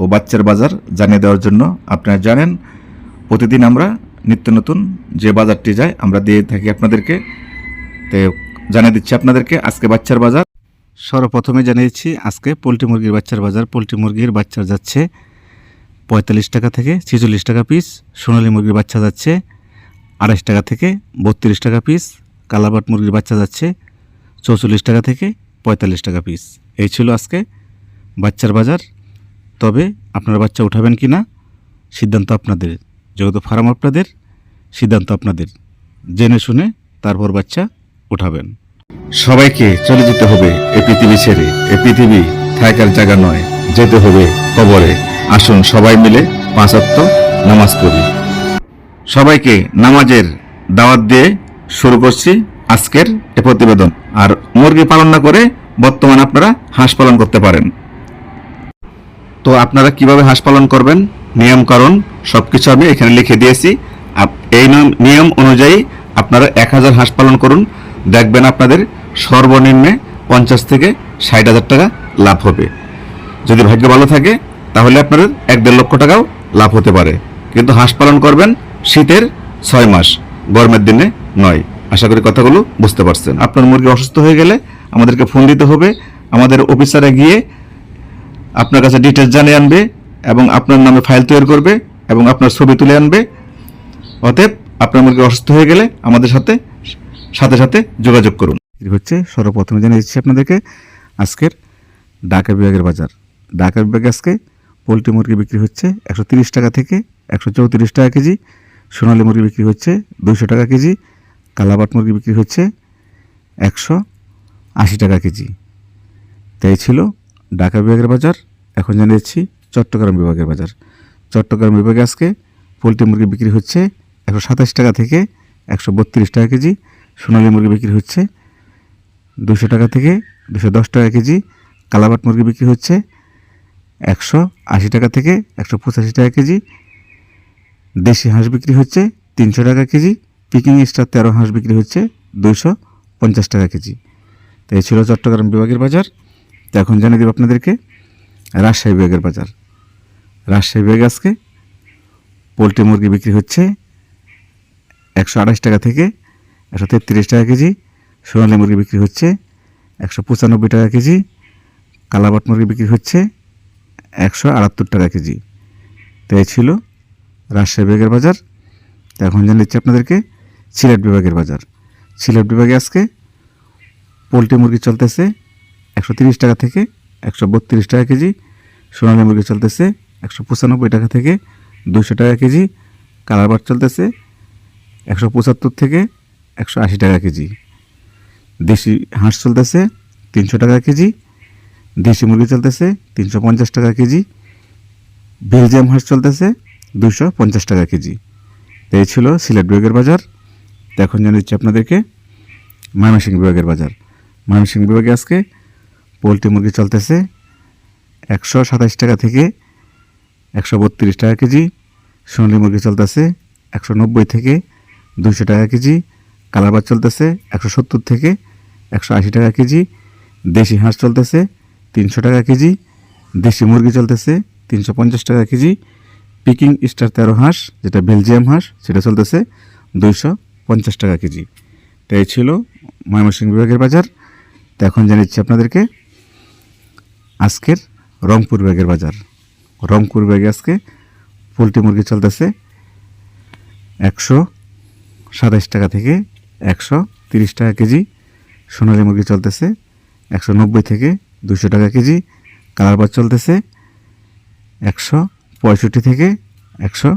ও বাচ্চার বাজার জানিয়ে দেওয়ার জন্য আপনারা জানেন, প্রতিদিন আমরা নিত্য নতুন যে বাজারটি যায় আমরা দিয়ে থাকি আপনাদেরকে। তো জানিয়ে দিচ্ছি আপনাদেরকে আজকে বাচ্চার বাজার। সর্বপ্রথমে জানিয়েছি আজকে পোলট্রি মুরগির বাচ্চার বাজার। পোলট্রি মুরগির বাচ্চা যাচ্ছে পঁয়তাল্লিশ টাকা থেকে ছেচল্লিশ টাকা পিস সোনালী মুরগির বাচ্চা যাচ্ছে আড়াইশ টাকা থেকে বত্রিশ টাকা পিস কালাবাট মুরগির বাচ্চা যাচ্ছে চৌচল্লিশ টাকা থেকে পঁয়তাল্লিশ টাকা পিস এই ছিল আজকে বাচ্চার বাজার। তবে আপনার বাচ্চা উঠাবেন কি না সিদ্ধান্ত আপনাদের। যেহেতু ফার্ম আপনাদের, সিদ্ধান্ত আপনাদের। জেনে শুনে তারপর বাচ্চা উঠাবেন। সবাইকে চলে যেতে হবে এ পৃথিবী ছেড়ে। এ পৃথিবী থাকার জায়গা নয়, যেতে হবে কবরে। আসুন সবাই মিলে পাঁচাত্ত নামাজ পড়ি। সবাইকে নামাজের দাওয়াত দিয়ে শুরু করছি আজকের এ প্রতিবেদন। আর মুরগি পালন না করে বর্তমান আপনারা হাঁস পালন করতে পারেন। তো আপনারা কীভাবে হাঁস পালন করবেন? নিয়মকরণ সব কিছু আমি এখানে লিখে দিয়েছি। এই নিয়ম অনুযায়ী আপনারা এক হাজার হাঁস পালন করুন। দেখবেন আপনাদের সর্বনিম্নে পঞ্চাশ থেকে ষাট হাজার টাকা লাভ হবে। যদি ভাগ্য ভালো থাকে, তাহলে আপনাদের এক দেড় লক্ষ টাকাও লাভ হতে পারে। কিন্তু হাঁস পালন করবেন শীতের ছয় মাস, গরমের দিনে নয়। আশা করি কথাগুলো বুঝতে পারছেন। আপনার মুরগি অসুস্থ হয়ে গেলে আমাদেরকে ফোন দিতে হবে। আমাদের অফিসারে গিয়ে আপনার কাছে ডিটেলস জানিয়ে আনবে এবং আপনার নামে ফাইল তৈরি করবে এবং আপনার ছবি তুলে আনবে। অতএব আপনার মুরগি অসুস্থ হয়ে গেলে আমাদের সাথে সাথে সাথে যোগাযোগ করুন। হচ্ছে সর্বপ্রথমে জানিয়ে দিচ্ছি আপনাদেরকে, আজকের ঢাকা বিভাগের বাজার। ঢাকা বিভাগে আজকে পোলট্রি মুরগি বিক্রি হচ্ছে একশো টাকা থেকে একশো চৌত্রিশ টাকা কেজি, সোনালী মুরগি বিক্রি হচ্ছে দুইশো টাকা কেজি, কালাবাট মুরগি বিক্রি হচ্ছে একশো আশি টাকা কেজি। তাই ছিল ঢাকা বিভাগের বাজার। এখন জানিয়েছি চট্টগ্রাম বিভাগের বাজার। চট্টগ্রাম বিভাগে আজকে পোলট্রি মুরগি বিক্রি হচ্ছে একশো সাতাশ টাকা থেকে একশো বত্রিশ টাকা কেজি, সোনালী মুরগি বিক্রি হচ্ছে দুশো টাকা থেকে দুশো দশ টাকা কেজি, কালাবাট মুরগি বিক্রি হচ্ছে একশো আশি টাকা থেকে একশো পঁচাশি টাকা কেজি, দেশি হাঁস বিক্রি হচ্ছে তিনশো টাকা কেজি পিকিং স্টার তেরো হাঁস বিক্রি হচ্ছে দুইশো পঞ্চাশ টাকা কেজি। তো এই ছিল চট্টগ্রাম বিভাগের বাজার। তো এখন জানিয়ে দেব আপনাদেরকে রাজশাহী বিভাগের বাজার। রাজশাহী বিভাগে আজকে পোলট্রি মুরগি বিক্রি হচ্ছে একশো আঠাশ টাকা থেকে একশো তেত্রিশ টাকা কেজি, সোনালী মুরগি বিক্রি হচ্ছে একশো পঁচানব্বই টাকা কেজি, কালাবাট মুরগি বিক্রি হচ্ছে একশো আটাত্তর টাকা কেজি। তো এই ছিল রাজশাহী বিভাগের বাজার। তো এখন জানিয়ে দিচ্ছি আপনাদেরকে সিলেট বিভাগের বাজার। সিলেট বিভাগে আজকে পোলট্রি মুরগি চলতেছে একশো তিরিশ টাকা থেকে একশো বত্রিশ টাকা কেজি, সোনালী মুরগি চলতেছে একশো পঁচানব্বই টাকা থেকে দুশো টাকা কেজি, কালার কালারবাট চলতেছে একশো পঁচাত্তর থেকে একশো আশি টাকা কেজি। দেশি হাঁস চলতেছে তিনশো টাকা কেজি, দেশি মুরগি চলতেছে তিনশো পঞ্চাশ টাকা কেজি, বেলজিয়াম হাঁস চলতেছে দুশো পঞ্চাশ টাকা কেজি। তো এই ছিল সিলেট বিভাগের বাজার। তো এখন জানাচ্ছি আপনাদেরকে ময়মনসিংহ বিভাগের বাজার। ময়মনসিংহ বিভাগে আজকে পোলট্রি মুরগি চলতেছে একশো সাতাশ টাকা থেকে একশো বত্রিশ টাকা কেজি, সোনালী মুরগি চলতেছে একশো নব্বই থেকে দুশো টাকা কেজি কালারবাজ চলতেছে একশো সত্তর থেকে একশো আশি টাকা কেজি, দেশি হাঁস চলতেছে তিনশো টাকা কেজি, দেশি মুরগি চলতেছে তিনশো পঞ্চাশ টাকা কেজি, পিকিং স্টার তেরো হাঁস, যেটা বেলজিয়াম হাঁস, সেটা চলতেছে দুইশো পঞ্চাশ টাকা কেজি। তো এই ছিল ময়মনসিংহ বিভাগের বাজার। তো এখন জানিয়েছি আপনাদেরকে আজকের রংপুর ব্যাগের বাজার। রংপুর ব্যাগে আজকে পোলট্রি মুরগি চলতেছে একশো সাতাশ টাকা থেকে একশো তিরিশ টাকা কেজি, সোনালী মুরগি চলতেছে একশো নব্বই থেকে দুশো টাকা কেজি, কালার কালারবাজ চলতেছে একশো পঁয়ষট্টি থেকে একশো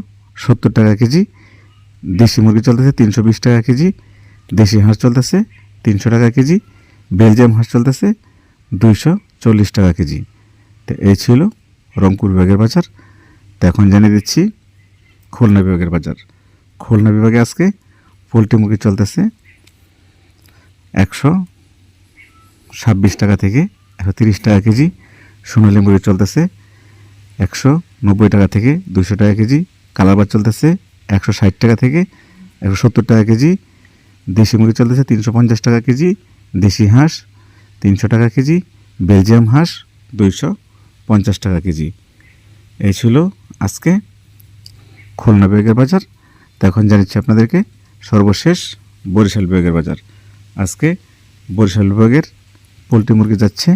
সত্তর টাকা কেজি, দেশি মুরগি চলতেছে তিনশো বিশ টাকা কেজি, দেশি হাঁস চলতেছে তিনশো টাকা কেজি, বেলজিয়াম হাঁস চলতেছে দুইশো চল্লিশ টাকা কেজি। তো এই ছিল রংপুর বিভাগের বাজার। তো এখন জানিয়ে দিচ্ছি খুলনা বিভাগের বাজার। খুলনা বিভাগে আজকে পোলট্রি মুরগি চলতেছে একশো ছাব্বিশ টাকা থেকে একশো তিরিশ টাকা কেজি। সোনালি মুরগি চলতেছে একশো নব্বই টাকা থেকে দুশো টাকা কেজি। কালারবার চলতেছে একশো ষাট টাকা থেকে একশো সত্তর টাকা কেজি। দেশি মুরগি চলতেছে তিনশো পঞ্চাশ টাকা কেজি। দেশি হাঁস তিনশো টাকা কেজি। বেলজিয়াম হাঁস দুইশো পঞ্চাশ টাকা কেজি। এই ছিল আজকে খুলনা বিভাগের বাজার। তো এখন জানাচ্ছি আপনাদেরকে সর্বশেষ বরিশাল বিভাগের বাজার। আজকে বরিশাল বিভাগের পোলট্রি মুরগি যাচ্ছে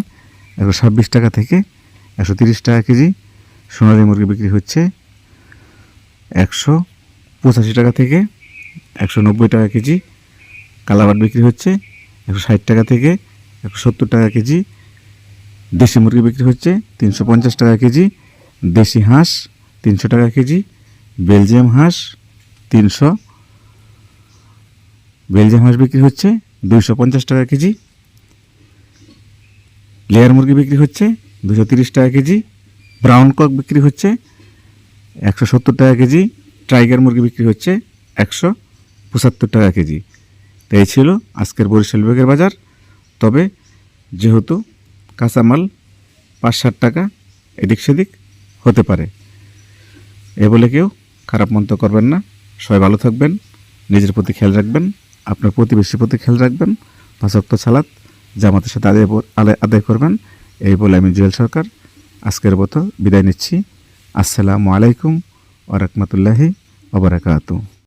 একশো ছাব্বিশ টাকা থেকে একশো তিরিশ টাকা কেজি। সোনালী মুরগি বিক্রি হচ্ছে একশো পঁচাশি টাকা থেকে একশো নব্বই টাকা কেজি। কালাবাট বিক্রি হচ্ছে একশো ষাট টাকা থেকে একশো সত্তর টাকা কেজি। দেশি মুরগি বিক্রি হচ্ছে তিনশো পঞ্চাশ টাকা কেজি, দেশি হাঁস তিনশো টাকা কেজি, বেলজিয়াম হাঁস তিনশো, বেলজিয়াম হাঁস বিক্রি হচ্ছে দুইশো পঞ্চাশ টাকা কেজি, লেয়ার মুরগি বিক্রি হচ্ছে দুশো তিরিশ টাকা কেজি, ব্রাউন কক বিক্রি হচ্ছে একশো সত্তর টাকা কেজি, টাইগার মুরগি বিক্রি হচ্ছে একশো পঁচাত্তর টাকা কেজি। তাই ছিল আজকের বরিশাল বিভাগের বাজার। তবে যেহেতু কাঁচামাল পাঁচ ষাট টাকা এদিক সেদিক হতে পারে। এ বলে কেউ খারাপ মন্তব্য করবেন না। সবাই ভালো থাকবেন, নিজের প্রতি খেয়াল রাখবেন, আপনার প্রতিবেশীর প্রতি খেয়াল রাখবেন পাঁচক্ত সালাত জামাতের সাথে আদায় আদায়- করবেন। এই বলে আমি জুয়েল সরকার, আজকের মতো বিদায় নিচ্ছি। আসসালামু আলাইকুম ওরহমতুল্লাহি ওবরাকাতু